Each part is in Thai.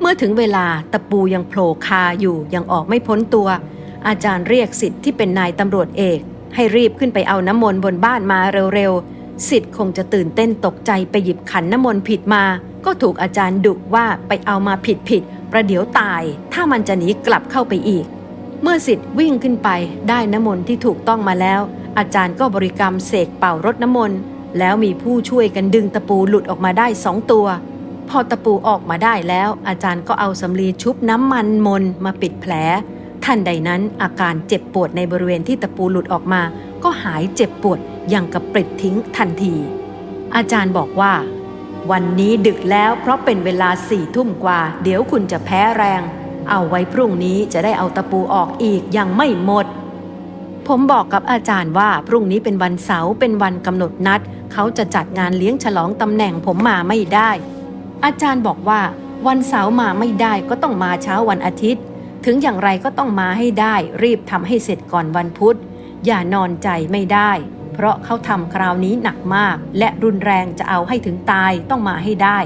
เมื่อถึงเวลาตะปูยังโผล่คาอยู่ยังออกไม่พ้นตัว อาจารย์เรียกสิทธิ์ที่เป็นนายตำรวจเอก ให้รีบขึ้นไปเอาน้ำมนต์บนบ้านมาเร็วๆสิทธิ์คงจะตื่นเต้นตกใจไปหยิบขันน้ำมนต์ผิดมา ก็ถูกอาจารย์ดุว่าไปเอามาผิดผิดๆประเดี๋ยวตาย ถ้ามันจะหนีกลับเข้าไปอีก เมื่อสิทธิ์วิ่งขึ้นไปได้น้ำมนต์ที่ถูกต้องมาแล้ว อาจารย์ก็บริกรรมเสกเป่ารดน้ำมนต์แล้วมีผู้ช่วยกันดึงตะปูหลุดออกมาได้สองตัว พอตะปูออกมาได้แล้ว อาจารย์ก็เอาสำลีชุบน้ำมันมนมาปิดแผลท่านใดนั้นอาการเจ็บปวดในบริเวณที่ตะปูหลุดออกมา ก็หายเจ็บปวดอย่างกับปลิดทิ้งทันที อาจารย์บอกว่า วันนี้ดึกแล้วเพราะเป็นเวลาสี่ทุ่มกว่า เดี๋ยวคุณจะแพ้แรง เอาไว้พรุ่งนี้จะได้เอาตะปูออกอีกยังไม่หมด ผมบอกกับอาจารย์ว่าพรุ่งนี้เป็นวันเสาร์เป็นวันกำหนดนัด เขาจะจัดงานเลี้ยงฉลองตำแหน่งผมมาไม่ได้ อาจารย์บอกว่า วันเสาร์มาไม่ได้ก็ต้องมาเช้าวันอาทิตย์ ถึงอย่างไรก็ต้องมาให้ได้ รีบทำให้เสร็จก่อนวันพุธ อย่านอนใจไม่ได้ เพราะเขาทำคราวนี้หนักมาก และรุนแรงจะเอาให้ถึงตายต้องมาให้ได้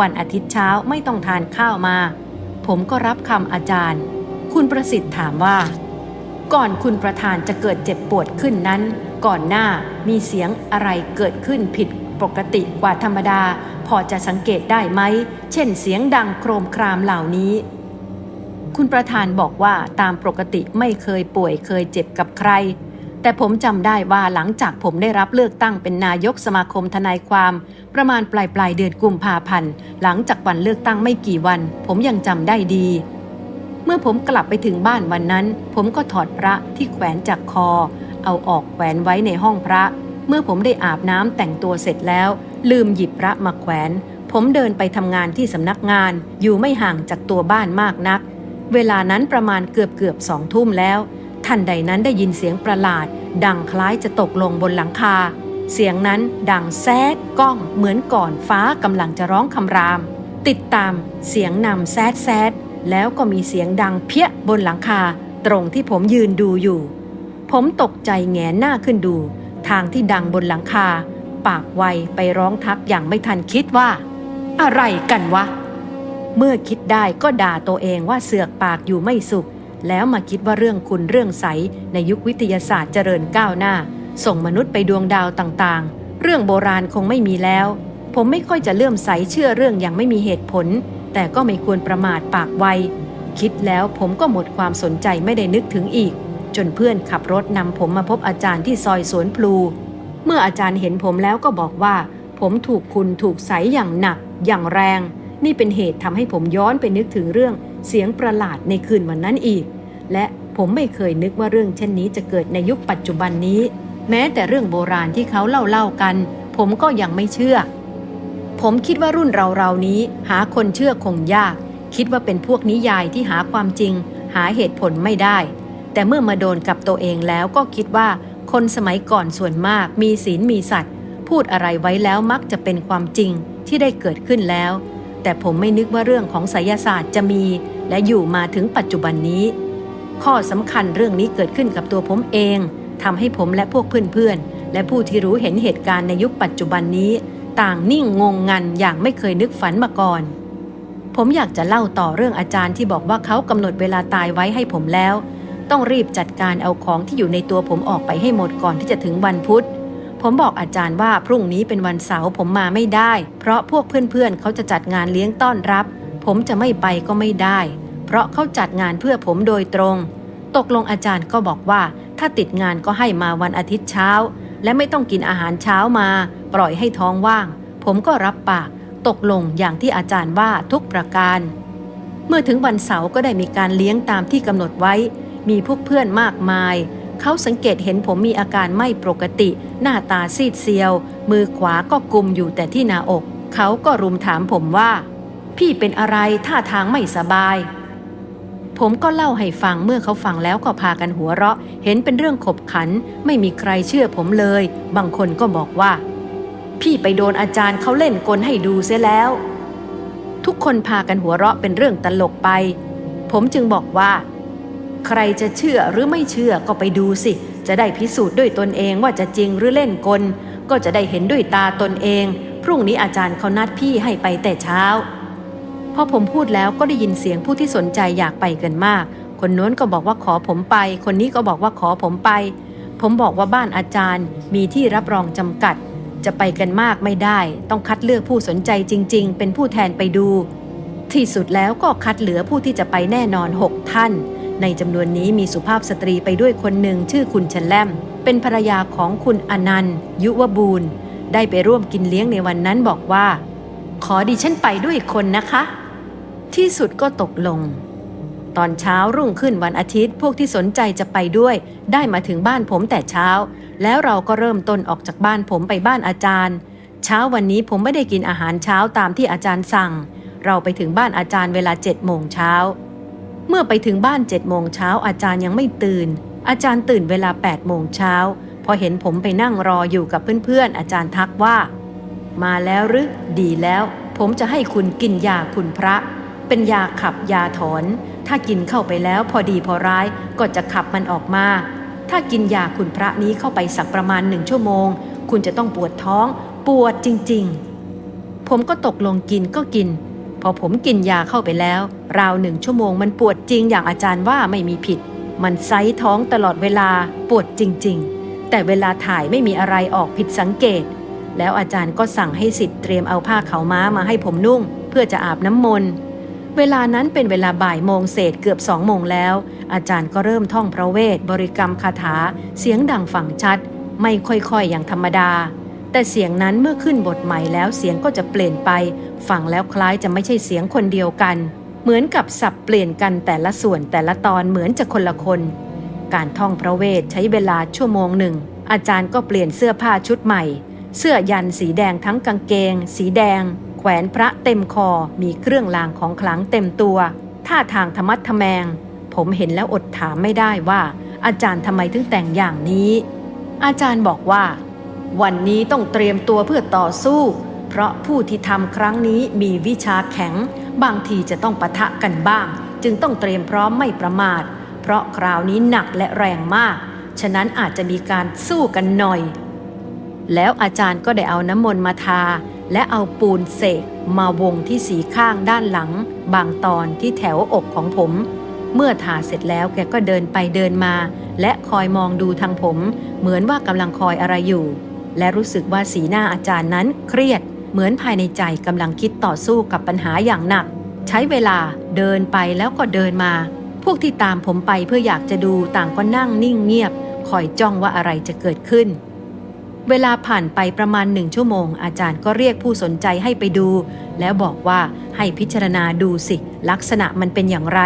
วันอาทิตย์เช้าไม่ต้องทานข้าวมา ผมก็รับคำอาจารย์ คุณประสิทธิ์ถามว่า ก่อนคุณประธานจะเกิดเจ็บปวดขึ้นนั้น ก่อนหน้ามีเสียงอะไรเกิดขึ้นผิด ปกติกว่าธรรมดา พอจะสังเกตได้ไหม เช่นเสียงดังโครมครามเหล่านี้ คุณประธานบอกว่าตามปกติไม่เคยป่วยเคยเจ็บกับใคร แต่ผมจำได้ว่าหลังจากผมได้รับเลือกตั้งเป็นนายกสมาคมทนายความ ประมาณปลายปลายเดือนกุมภาพันธ์ หลังจากวันเลือกตั้งไม่กี่วัน ผมยังจำได้ดี เมื่อผมกลับไปถึงบ้านวันนั้น ผมก็ถอดพระที่แขวนจากคอ เอาออกแขวนไว้ในห้องพระ เมื่อผมได้อาบน้ำแต่งตัวเสร็จแล้ว ลืมหยิบพระมาแขวน ผมเดินไปทำงานที่สำนักงานอยู่ไม่ห่างจากตัวบ้านมากนัก เวลานั้นประมาณเกือบเกือบสองทุ่มแล้ว ทันใดนั้นได้ยินเสียงประหลาด ดังคล้ายจะตกลงบนหลังคา เสียงนั้นดังแซดก้องเหมือนก่อนฟ้ากำลังจะร้องคำราม ติดตามเสียงนำแซดแซดแล้วก็มีเสียงดังเพี้ยบนหลังคา ตรงที่ผมยืนดูอยู่ ผมตกใจแงนหน้าขึ้นดู ทางที่ดังบนหลังคา ปากไวไปร้องทักอย่างไม่ทันคิดว่า อะไรกันวะ เมื่อคิดได้ก็ด่าตัวเองว่าเสือกปากอยู่ไม่สุข แล้วมาคิดว่าเรื่องคุณเรื่องใส ในยุควิทยาศาสตร์เจริญก้าวหน้า ส่งมนุษย์ไปดวงดาวต่างๆ เรื่องโบราณคงไม่มีแล้ว ผมไม่ค่อยจะเลื่อมใสเชื่อเรื่องอย่างไม่มีเหตุผล แต่ก็ไม่ควรประมาทปากไวคิดแล้วผมก็หมดความสนใจไม่ได้นึกถึงอีก จนเพื่อนขับรถนำผมมาพบอาจารย์ที่ซอยสวนพลู เมื่ออาจารย์เห็นผมแล้วก็บอกว่า ผมถูกคุณถูกใสอย่างหนัก อย่างแรง นี่เป็นเหตุทำให้ผมย้อนไปนึกถึงเรื่องเสียงประหลาดในคืนวันนั้นอีก และผมไม่เคยนึกว่าเรื่องเช่นนี้จะเกิดในยุคปัจจุบันนี้ แม้แต่เรื่องโบราณที่เขาเล่าเล่าๆกัน ผมก็ยังไม่เชื่อ ผมคิดว่ารุ่นเราเราๆนี้ หาคนเชื่อคงยาก คิดว่าเป็นพวกนิยายที่หาความจริง หาเหตุผลไม่ได้ แต่เมื่อมาโดนกับตัวเองแล้วก็คิดว่า คนสมัยก่อนส่วนมากมีศีลมีสัตว์ พูดอะไรไว้แล้วมักจะเป็นความจริงที่ได้เกิดขึ้นแล้ว แต่ผมไม่นึกว่าเรื่องของไสยศาสตร์จะมี และอยู่มาถึงปัจจุบันนี้ ข้อสำคัญเรื่องนี้เกิดขึ้นกับตัวผมเองทำให้ผมและพวกเพื่อนๆ และผู้ที่รู้เห็นเหตุการณ์ในยุคปัจจุบันนี้ ต่างนิ่งงงงันอย่างไม่เคยนึกฝันมาก่อน ผมอยากจะเล่าต่อเรื่องอาจารย์ที่บอกว่าเขากำหนดเวลาตายไว้ให้ผมแล้ว ต้องรีบจัดการเอาของที่อยู่ในตัวผมออกไปให้หมดก่อนที่จะถึงวันพุธ ผมบอกอาจารย์ว่าพรุ่งนี้เป็นวันเสาร์ผมมาไม่ได้ เพราะพวกเพื่อนๆเขาจะจัดงานเลี้ยงต้อนรับ ผมจะไม่ไปก็ไม่ได้ เพราะเขาจัดงานเพื่อผมโดยตรง ตกลงอาจารย์ก็บอกว่าถ้าติดงานก็ให้มาวันอาทิตย์เช้า และไม่ต้องกินอาหารเช้ามา ปล่อยให้ท้องว่าง ผมก็รับปาก ตกลงอย่างที่อาจารย์ว่าทุกประการ เมื่อถึงวันเสาร์ก็ได้มีการเลี้ยงตามที่กำหนดไว้ มีพวกเพื่อนมากมาย เขาสังเกตเห็นผมมีอาการไม่ปกติ หน้าตาซีดเซียว มือขวาก็กุมอยู่แต่ที่หน้าอก เขาก็รุมถามผมว่า พี่เป็นอะไรท่าทางไม่สบาย ผมก็เล่าให้ฟังเมื่อเขาฟังแล้วก็พากันหัวเราะ เห็นเป็นเรื่องขบขัน ไม่มีใครเชื่อผมเลย บางคนก็บอกว่า พี่ไปโดนอาจารย์เขาเล่นกลให้ดูเสียแล้ว ทุกคนพากันหัวเราะเป็นเรื่องตลกไป ผมจึงบอกว่า ใครจะเชื่อหรือไม่เชื่อก็ไปดูสิ จะได้พิสูจน์ด้วยตนเองว่าจะจริงหรือเล่นกล ก็จะได้เห็นด้วยตาตนเอง พรุ่งนี้อาจารย์เขานัดพี่ให้ไปแต่เช้า พอผมพูดแล้วก็ได้ยินเสียงผู้ที่สนใจอยากไปกันมาก คนโน้นก็บอกว่าขอผมไป คนนี้ก็บอกว่าขอผมไป ผมบอกว่าบ้านอาจารย์มีที่รับรองจำกัด จะไปกันมากไม่ได้ ต้องคัดเลือกผู้สนใจจริง ๆ เป็นผู้แทนไปดู ที่สุดแล้วก็คัดเหลือผู้ที่จะไปแน่นอน6ท่าน ในจำนวนนี้มีสุภาพสตรีไปด้วยคนหนึ่งชื่อคุณชแลม เป็นภรรยาของคุณอนันต์ ยุวบูรณ์ ได้ไปร่วมกินเลี้ยงในวันนั้นบอกว่า ขอดิฉันไปด้วยคนนะคะ ที่สุดก็ตกลง ตอนเช้ารุ่งขึ้นวันอาทิตย์ พวกที่สนใจจะไปด้วย ได้มาถึงบ้านผมแต่เช้า แล้วเราก็เริ่มต้นออกจากบ้านผมไปบ้านอาจารย์ เช้าวันนี้ผมไม่ได้กินอาหารเช้าตามที่อาจารย์สั่ง เราไปถึงบ้านอาจารย์เวลาเจ็ดโมงเช้า เมื่อไปถึงบ้านเจ็ดโมงเช้าอาจารย์ยังไม่ตื่น อาจารย์ตื่นเวลา8ปดโมงเช้าพอเห็นผมไปนั่งรออยู่กับเพื่อนๆ อาจารย์ทักว่า มาแล้วหรือดีแล้ว ผมจะให้คุณกินยาคุณพระ เป็นยาขับยาถอน ถ้ากินเข้าไปแล้วพอดีพอร้ายก็จะขับมันออกมา ถ้ากินยาคุณพระนี้เข้าไปสักประมาณหนึ่งชั่วโมง คุณจะต้องปวดท้อง ปวดจริงๆ ผมก็ตกลงกินก็กิน พอผมกินยาเข้าไปแล้ว ราวหนึ่งชั่วโมงมันปวดจริงอย่างอาจารย์ว่าไม่มีผิด มันไซท้องตลอดเวลาปวดจริง ๆ แต่เวลาถ่ายไม่มีอะไรออกผิดสังเกต แล้วอาจารย์ก็สั่งให้สิทธิ์เตรียมเอาผ้าขาวม้ามาให้ผมนุ่ง เพื่อจะอาบน้ำมนต์เวลานั้นเป็นเวลาบ่ายโมงเศษเกือบสองโมงแล้ว อาจารย์ก็เริ่มท่องพระเวทบริกรรมคาถา เสียงดังฝังชัด ไม่ค่อยๆอย่างธรรมดา แต่เสียงนั้นเมื่อขึ้นบทใหม่แล้วเสียงก็จะเปลี่ยนไป ฟังแล้วคล้ายจะไม่ใช่เสียงคนเดียวกัน เหมือนกับสับเปลี่ยนกันแต่ละส่วนแต่ละตอนเหมือนจะคนละคน การท่องพระเวทใช้เวลาชั่วโมงหนึ่ง อาจารย์ก็เปลี่ยนเสื้อผ้าชุดใหม่ เสื้อยันสีแดงทั้งกางเกง สีแดง แขวนพระเต็มคอ มีเครื่องรางของขลังเต็มตัว ท่าทางธรรมัดทแมง ผมเห็นแล้วอดถามไม่ได้ว่า อาจารย์ทำไมถึงแต่งอย่างนี้ อาจารย์บอกว่า วันนี้ต้องเตรียมตัวเพื่อต่อสู้ เพราะผู้ที่ทำครั้งนี้มีวิชาแข็ง บางทีจะต้องปะทะกันบ้าง จึงต้องเตรียมพร้อมไม่ประมาท เพราะคราวนี้หนักและแรงมาก ฉะนั้นอาจจะมีการสู้กันหน่อย แล้วอาจารย์ก็ได้เอาน้ำมนต์มาทา และเอาปูนเสกมาวงที่สีข้างด้านหลัง บางตอนที่แถวอกของผม เมื่อทาเสร็จแล้วแกก็เดินไปเดินมา และคอยมองดูทางผม เหมือนว่ากำลังคอยอะไรอยู่ และรู้สึกว่าสีหน้าอาจารย์นั้นเครียด เหมือนภายในใจกำลังคิดต่อสู้กับปัญหาอย่างหนัก ใช้เวลาเดินไปแล้วก็เดินมา พวกที่ตามผมไปเพื่ออยากจะดูต่างก็นั่งนิ่งเงียบ คอยจ้องว่าอะไรจะเกิดขึ้น เวลาผ่านไปประมาณหนึ่งชั่วโมง อาจารย์ก็เรียกผู้สนใจให้ไปดู แล้วบอกว่าให้พิจารณาดูสิ ลักษณะมันเป็นอย่างไร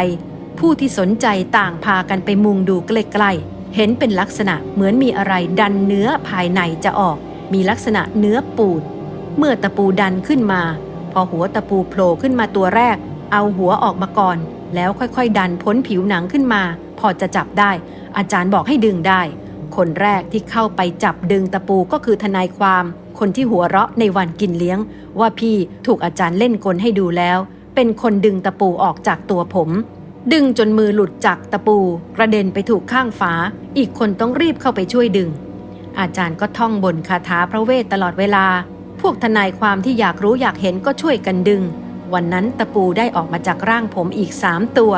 ผู้ที่สนใจต่างพากันไปมุงดูใกล้ๆ เห็นเป็นลักษณะเหมือนมีอะไรดันเนื้อภายในจะออก มีลักษณะเนื้อปูด เมื่อตะปูดันขึ้นมา พอหัวตะปูโผล่ขึ้นมาตัวแรก เอาหัวออกมาก่อน แล้วค่อยๆ ดันพ้นผิวหนังขึ้นมา พอจะจับได้ อาจารย์บอกให้ดึงได้ คนแรกที่เข้าไปจับดึงตะปูก็คือทนายความ คนที่หัวเราะในวันกินเลี้ยง ว่าพี่ถูกอาจารย์เล่นกลให้ดูแล้ว เป็นคนดึงตะปูออกจากตัวผม ดึงจนมือหลุดจากตะปู กระเด็นไปถูกข้างฝา อีกคนต้องรีบเข้าไปช่วยดึง อาจารย์ก็ท่องบนคาถาพระเวทตลอดเวลา พวกทนายความที่อยากรู้อยากเห็นก็ช่วยกันดึง วันนั้นตะปูได้ออกมาจากร่างผมอีกสามตัว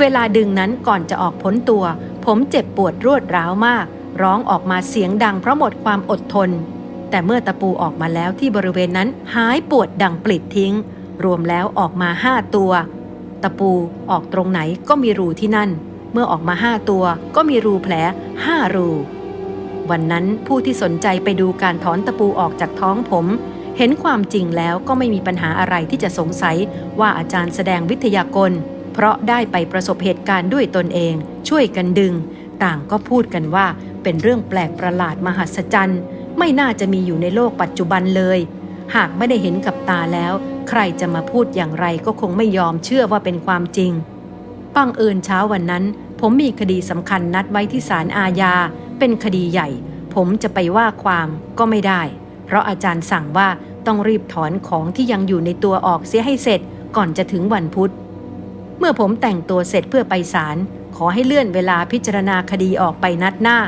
เวลาดึงนั้นก่อนจะออกพ้นตัว ผมเจ็บปวดรวดร้าวมาก ร้องออกมาเสียงดังเพราะหมดความอดทน แต่เมื่อตะปูออกมาแล้วที่บริเวณนั้นหายปวดดังปลิดทิ้ง รวมแล้วออกมาห้าตัว ตะปูออกตรงไหนก็มีรูที่นั่น เมื่อออกมาห้าตัวก็มีรูแผลห้ารู วันนั้นผู้ที่สนใจไปดูการถอนตะปูออกจากท้องผม เห็นความจริงแล้วก็ไม่มีปัญหาอะไรที่จะสงสัยว่าอาจารย์แสดงวิทยากล เพราะได้ไปประสบเหตุการณ์ด้วยตนเอง ช่วยกันดึง ต่างก็พูดกันว่าเป็นเรื่องแปลกประหลาดมหัศจรรย์ ไม่น่าจะมีอยู่ในโลกปัจจุบันเลย หากไม่ได้เห็นกับตาแล้ว ใครจะมาพูดอย่างไรก็คงไม่ยอมเชื่อว่าเป็นความจริงบังเอิญเช้าวันนั้น ผมมีคดีสำคัญนัดไว้ที่ศาลอาญา เป็นคดีใหญ่ ผมจะไปว่าความก็ไม่ได้ เพราะอาจารย์สั่งว่าต้องรีบถอนของที่ยังอยู่ในตัวออกเสียให้เสร็จก่อนจะถึงวันพุธ เมื่อผมแต่งตัวเสร็จเพื่อไปศาลขอให้เลื่อนเวลาพิจารณาคดีออกไปนัดหน้า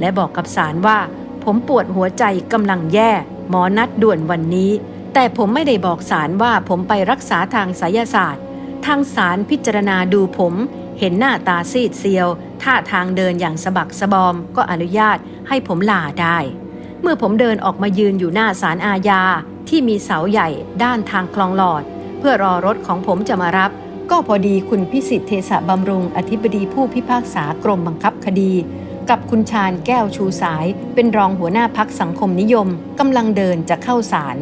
และบอกกับศาลว่า ผมปวดหัวใจกำลังแย่ หมอนัดด่วนวันนี้ แต่ผมไม่ได้บอกศาลว่าผมไปรักษาทางไสยศาสตร์ ทางศาลพิจารณาดูผม เห็นหน้าตาซีดเซียว ท่าทางเดินอย่างสะบักสะบอม ก็อนุญาตให้ผมลาได้ เมื่อผมเดินออกมายืนอยู่หน้าศาลอาญาที่มีเสาใหญ่ด้านทางคลองหลอด เพื่อรอรถของผมจะมารับ ก็พอดีคุณพิสิทธิ์เทศะบำรุง อธิบดีผู้พิพากษากรมบังคับคดี กับคุณชาญแก้วชูสาย เป็นรองหัวหน้าพักสังคมนิยมกำลังเดินจะเข้าศาล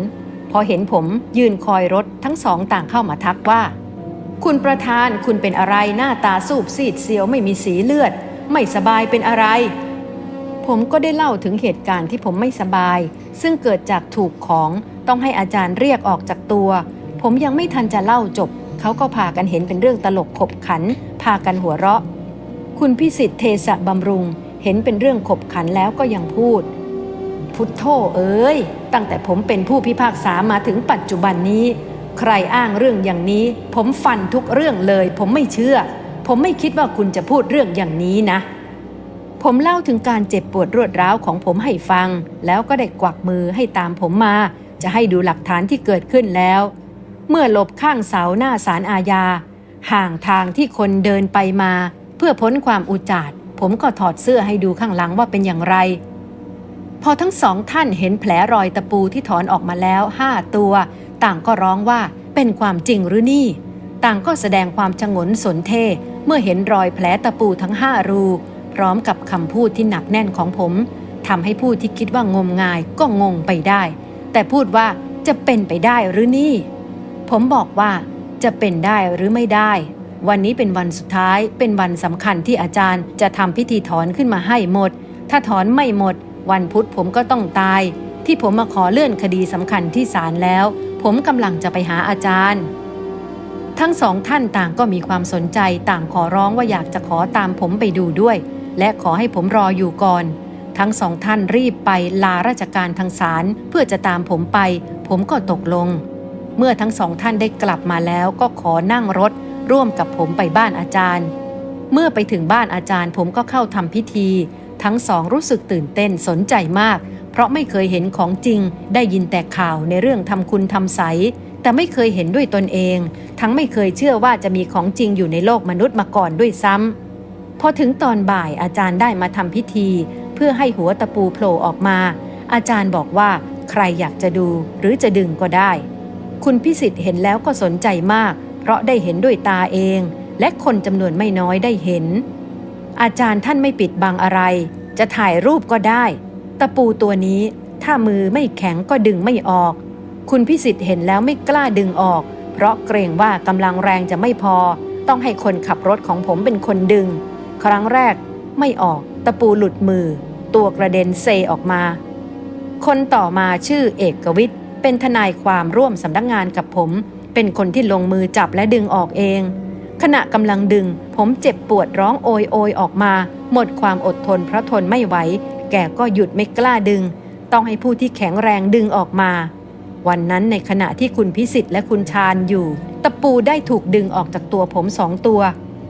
พอเห็นผมยืนคอยรถทั้งสองต่างเข้ามาทักว่า คุณประธานคุณเป็นอะไรหน้าตาสูบซีดเซียวไม่มีสีเลือด ไม่สบายเป็นอะไร ผมก็ได้เล่าถึงเหตุการณ์ที่ผมไม่สบาย ซึ่งเกิดจากถูกของต้องให้อาจารย์เรียกออกจากตัว ผมยังไม่ทันจะเล่าจบ เขาก็พากันเห็นเป็นเรื่องตลกขบขัน พากันหัวเราะ คุณพิสิทธิ์เทสะบำรุง เห็นเป็นเรื่องขบขันแล้วก็ยังพูด พุทโธเอ้ย ตั้งแต่ผมเป็นผู้พิพากษามาถึงปัจจุบันนี้ ใครอ้างเรื่องอย่างนี้ ผมฟันทุกเรื่องเลย ผมไม่เชื่อ ผมไม่คิดว่าคุณจะพูดเรื่องอย่างนี้นะ ผมเล่าถึงการเจ็บปวดรวดร้าวของผมให้ฟัง แล้วก็ได้กวักมือให้ตามผมมา จะให้ดูหลักฐานที่เกิดขึ้นแล้ว เมื่อหลบข้างเสาหน้าศาลอาญา ห่างทางที่คนเดินไปมา เพื่อพ้นความอุจจาดผมก็ถอดเสื้อให้ดูข้างหลังว่าเป็นอย่างไร พอทั้งสองท่านเห็นแผลรอยตะปูที่ถอนออกมาแล้วห้าตัว ต่างก็ร้องว่าเป็นความจริงหรือนี่ ต่างก็แสดงความชงนสนเท เมื่อเห็นรอยแผลตะปูทั้งห้ารู พร้อมกับคำพูดที่หนักแน่นของผมทำให้ผู้ที่คิดว่างมงายก็งงไปได้ แต่พูดว่าจะเป็นไปได้หรือนี่ ผมบอกว่าจะเป็นได้หรือไม่ได้ วันนี้เป็นวันสุดท้ายเป็นวันสำคัญที่อาจารย์จะทำพิธีถอนขึ้นมาให้หมด ถ้าถอนไม่หมด วันพุธผมก็ต้องตาย ที่ผมมาขอเลื่อนคดีสำคัญที่ศาลแล้ว ผมกำลังจะไปหาอาจารย์ ทั้งสองท่านต่างก็มีความสนใจต่างขอร้องว่าอยากจะขอตามผมไปดูด้วย และขอให้ผมรออยู่ก่อน ทั้งสองท่านรีบไปลาราชการทางศาลเพื่อจะตามผมไป ผมก็ตกลง เมื่อทั้งสองท่านได้กลับมาแล้วก็ขอนั่งรถ ร่วมกับผมไปบ้านอาจารย์ เมื่อไปถึงบ้านอาจารย์ผมก็เข้าทำพิธี ทั้งสองรู้สึกตื่นเต้นสนใจมาก เพราะไม่เคยเห็นของจริง ได้ยินแต่ข่าวในเรื่องทำคุณทำใส แต่ไม่เคยเห็นด้วยตนเอง ทั้งไม่เคยเชื่อว่าจะมีของจริงอยู่ในโลกมนุษย์มาก่อนด้วยซ้ำพอถึงตอนบ่ายอาจารย์ได้มาทำพิธี เพื่อให้หัวตะปูโผล่ออกมา อาจารย์บอกว่าใครอยากจะดูหรือจะดึงก็ได้ คุณพิสิทธิ์เห็นแล้วก็สนใจมาก เพราะได้เห็นด้วยตาเอง และคนจำนวนไม่น้อยได้เห็น อาจารย์ท่านไม่ปิดบังอะไร จะถ่ายรูปก็ได้ ตะปูตัวนี้ถ้ามือไม่แข็งก็ดึงไม่ออก คุณพิสิทธิ์เห็นแล้วไม่กล้าดึงออก เพราะเกรงว่ากำลังแรงจะไม่พอ ต้องให้คนขับรถของผมเป็นคนดึง ครั้งแรกไม่ออก ตะปูหลุดมือ ตัวกระเด็นเซออกมา คนต่อมาชื่อเอกวิทย์เป็นทนายความร่วมสำนักงงานกับผม เป็นคนที่ลงมือจับและดึงออกเอง ขณะกำลังดึง ผมเจ็บปวดร้องโอยโอยออกมา หมดความอดทนเพราะทนไม่ไหว แกก็หยุดไม่กล้าดึง ต้องให้ผู้ที่แข็งแรงดึงออกมา วันนั้นในขณะที่คุณพิสิทธิ์และคุณชาญอยู่ ตะปูได้ถูกดึงออกจากตัวผมสองตัว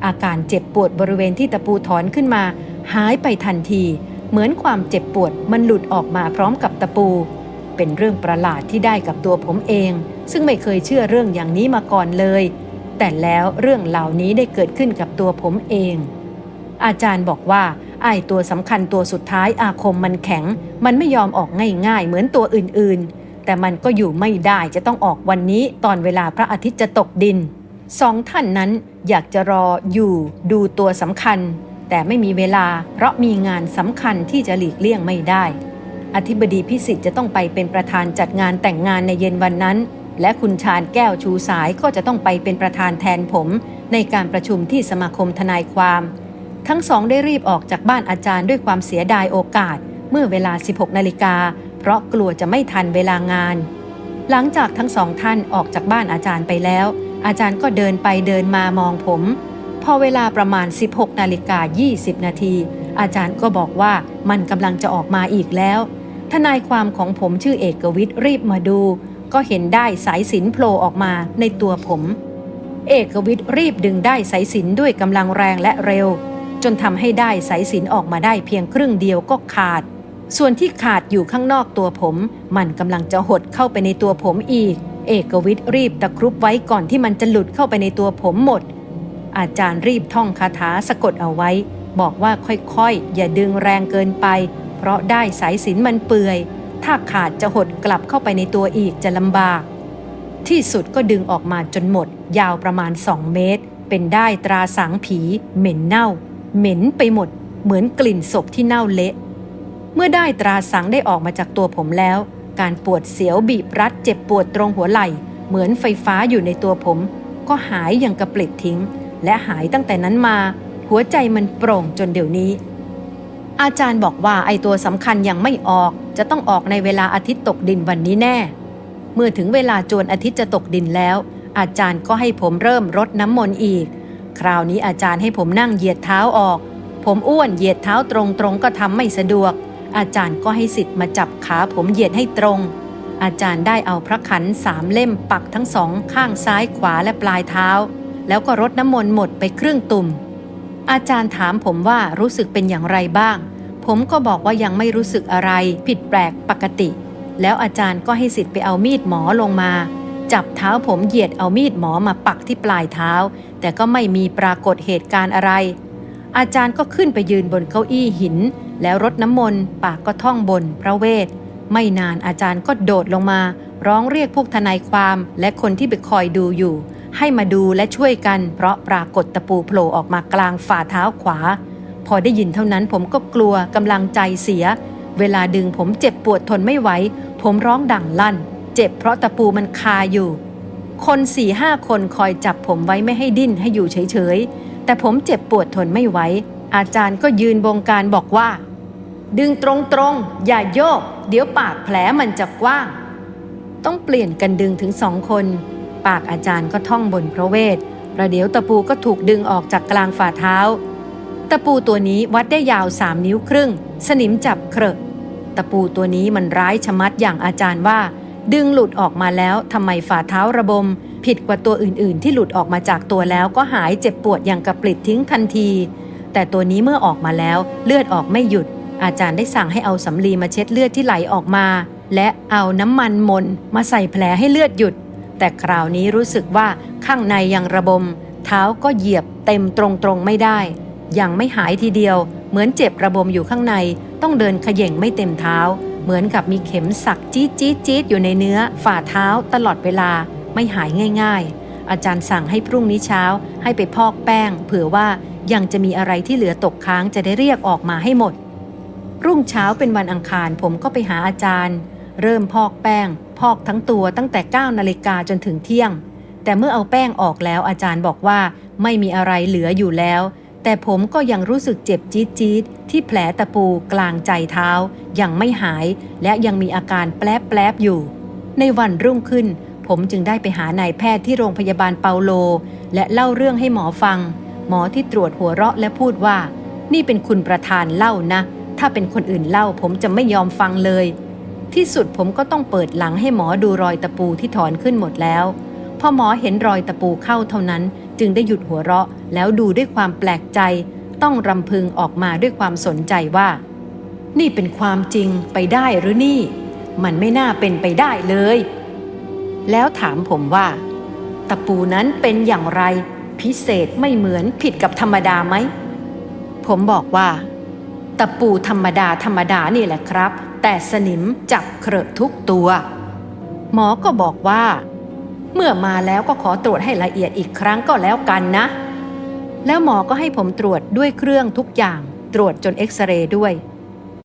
อาการเจ็บปวดบริเวณที่ตะปูถอนขึ้นมา หายไปทันที เหมือนความเจ็บปวดมันหลุดออกมาพร้อมกับตะปู เป็นเรื่องประหลาดที่ได้กับตัวผมเอง ซึ่งไม่เคยเชื่อเรื่องอย่างนี้มาก่อนเลย แต่แล้วเรื่องเหล่านี้ได้เกิดขึ้นกับตัวผมเอง อาจารย์บอกว่าไอ้ตัวสำคัญตัวสุดท้ายอาคมมันแข็ง มันไม่ยอมออกง่ายๆ เหมือนตัวอื่นๆ แต่มันก็อยู่ไม่ได้จะต้องออกวันนี้ตอนเวลาพระอาทิตย์จะตกดินสองท่านนั้นอยากจะรออยู่ดูตัวสำคัญ แต่ไม่มีเวลาเพราะมีงานสำคัญที่จะหลีกเลี่ยงไม่ได้ อธิบดีพิสิทธิ์จะต้องไปเป็นประธานจัดงานแต่งงานในเย็นวันนั้น และคุณชาญแก้วชูสายก็จะต้องไปเป็นประธานแทนผม ในการประชุมที่สมาคมทนายความ ทั้งสองได้รีบออกจากบ้านอาจารย์ด้วยความเสียดายโอกาส เมื่อเวลา 16นาฬิกาเพราะกลัวจะไม่ทันเวลางาน หลังจากทั้งสองท่านออกจากบ้านอาจารย์ไปแล้ว อาจารย์ก็เดินไปเดินมามองผม พอเวลาประมาณ 16นาฬิกา20 นาทีอาจารย์ก็บอกว่ามันกำลังจะออกมาอีกแล้วทนายความของผมชื่อเอกวิทย์รีบมาดู ก็เห็นได้สายสินโผล่ออกมาในตัวผม เอกวิทย์รีบดึงได้สายสินด้วยกำลังแรงและเร็ว จนทำให้ได้สายสินออกมาได้เพียงครึ่งเดียวก็ขาด ส่วนที่ขาดอยู่ข้างนอกตัวผม มันกำลังจะหดเข้าไปในตัวผมอีก เอกวิทย์รีบตะครุบไว้ก่อนที่มันจะหลุดเข้าไปในตัวผมหมด อาจารย์รีบท่องคาถาสะกดเอาไว้ บอกว่าค่อยๆ อย่าดึงแรงเกินไป เพราะได้สายสินมันเปื่อย ถ้าขาดจะหดกลับเข้าไปในตัวอีกจะลำบาก ที่สุดก็ดึงออกมาจนหมด ยาวประมาณ2เมตร เป็นได้ตราสังผี เหม็นเน่า เหม็นไปหมด เหมือนกลิ่นศพที่เน่าเละ เมื่อได้ตราสังได้ออกมาจากตัวผมแล้ว การปวดเสียวบีบรัดเจ็บปวดตรงหัวไหล่ เหมือนไฟฟ้าอยู่ในตัวผม ก็หายอย่างกระปลิดทิ้ง และหายตั้งแต่นั้นมา หัวใจมันโปร่งจนเดี๋ยวนี้ อาจารย์บอกว่าไอตัวสำคัญยังไม่ออก จะต้องออกในเวลาอาทิตย์ตกดินวันนี้แน่ เมื่อถึงเวลาจวนอาทิตย์จะตกดินแล้ว อาจารย์ก็ให้ผมเริ่มรดน้ำมนต์อีก คราวนี้อาจารย์ให้ผมนั่งเหยียดเท้าออก ผมอ้วนเหยียดเท้าตรงๆก็ทำไม่สะดวก อาจารย์ก็ให้สิทธิ์มาจับขาผมเหยียดให้ตรง อาจารย์ได้เอาพระขันสามเล่มปักทั้งสองข้างซ้ายขวาและปลายเท้า แล้วก็รดน้ำมนต์หมดไปครึ่งตุ่ม อาจารย์ถามผมว่ารู้สึกเป็นอย่างไรบ้าง ผมก็บอกว่ายังไม่รู้สึกอะไร ผิดแปลกปกติ แล้วอาจารย์ก็ให้สิทธิ์ไปเอามีดหมอลงมา จับเท้าผมเหยียดเอามีดหมอมาปักที่ปลายเท้า แต่ก็ไม่มีปรากฏเหตุการณ์อะไร อาจารย์ก็ขึ้นไปยืนบนเก้าอี้หิน แล้วรดน้ำมนต์ปากก็ท่องบนพระเวท ไม่นานอาจารย์ก็โดดลงมา ร้องเรียกพวกทนายความและคนที่ไปคอยดูอยู่ ให้มาดูและช่วยกัน เพราะปรากฏตะปูโผล่ออกมากลางฝ่าเท้าขวา พอได้ยินเท่านั้นผมก็กลัวกำลังใจเสีย เวลาดึงผมเจ็บปวดทนไม่ไหว ผมร้องดังลั่น เจ็บเพราะตะปูมันคาอยู่ คนสี่ห้าคนคอยจับผมไว้ไม่ให้ดิ้นให้อยู่เฉยๆ แต่ผมเจ็บปวดทนไม่ไหว อาจารย์ก็ยืนบงการบอกว่า ดึงตรงๆ อย่าโยก เดี๋ยวปากแผลมันจะกว้าง ต้องเปลี่ยนกันดึงถึงสองคน ปากอาจารย์ก็ท่องบนพระเวท ประเดี๋ยวตะปูก็ถูกดึงออกจากกลางฝ่าเท้า ตะปูตัวนี้วัดได้ยาวสามนิ้วครึ่ง สนิมจับเครอะตะปูตัวนี้มันร้ายชะมัดอย่างอาจารย์ว่า ดึงหลุดออกมาแล้วทำไมฝ่าเท้าระบม ผิดกว่าตัวอื่นๆ ที่หลุดออกมาจากตัวแล้วก็หายเจ็บปวดอย่างกระปลิดทิ้งทันที แต่ตัวนี้เมื่อออกมาแล้วเลือดออกไม่หยุด อาจารย์ได้สั่งให้เอาสำลีมาเช็ดเลือดที่ไหลออกมา และเอาน้ำมันมนมาใส่แผลให้เลือดหยุด แต่คราวนี้รู้สึกว่าข้างในยังระบม เท้าก็เหยียบเต็มตรงๆไม่ได้ ยังไม่หายทีเดียว เหมือนเจ็บระบมอยู่ข้างใน ต้องเดินเขย่งไม่เต็มเท้า เหมือนกับมีเข็มสักจี๊ดจี๊ดจี๊ดอยู่ในเนื้อ ฝ่าเท้าตลอดเวลาไม่หายง่าย ๆ อาจารย์สั่งให้พรุ่งนี้เช้า ให้ไปพอกแป้ง เผื่อว่ายังจะมีอะไรที่เหลือตกค้างจะได้เรียกออกมาให้หมด รุ่งเช้าเป็นวันอังคารผมก็ไปหาอาจารย์ เริ่มพอกแป้ง พอกทั้งตัวตั้งแต่ 9 นาฬิกาจนถึงเที่ยง แต่เมื่อเอาแป้งออกแล้วอาจารย์บอกว่าไม่มีอะไรเหลืออยู่แล้ว แต่ผมก็ยังรู้สึกเจ็บจี๊ดจี๊ดที่แผลตะปูกลางใจเท้า ยังไม่หาย และยังมีอาการแปลบแปลบอยู่ ในวันรุ่งขึ้น ผมจึงได้ไปหานายแพทย์ที่โรงพยาบาลเปาโล และเล่าเรื่องให้หมอฟัง หมอที่ตรวจหัวเราะและพูดว่า นี่เป็นคุณประธานเล่านะ ถ้าเป็นคนอื่นเล่าผมจะไม่ยอมฟังเลย ที่สุดผมก็ต้องเปิดหลังให้หมอดูรอยตะปูที่ถอนขึ้นหมดแล้ว พอหมอเห็นรอยตะปูเข้าเท่านั้น จึงได้หยุดหัวเราะ แล้วดูด้วยความแปลกใจ ต้องรำพึงออกมาด้วยความสนใจว่า นี่เป็นความจริงไปได้หรือนี่ มันไม่น่าเป็นไปได้เลย แล้วถามผมว่า ตะปูนั้นเป็นอย่างไร พิเศษไม่เหมือนผิดกับธรรมดาไหมผมบอกว่า ตะปูธรรมดาธรรมดานี่แหละครับ แต่สนิมจับเครอะทุกตัว หมอก็บอกว่า เมื่อมาแล้วก็ขอตรวจให้ละเอียดอีกครั้งก็แล้วกันนะ แล้วหมอก็ให้ผมตรวจด้วยเครื่องทุกอย่าง ตรวจจนเอ็กซเรย์ด้วย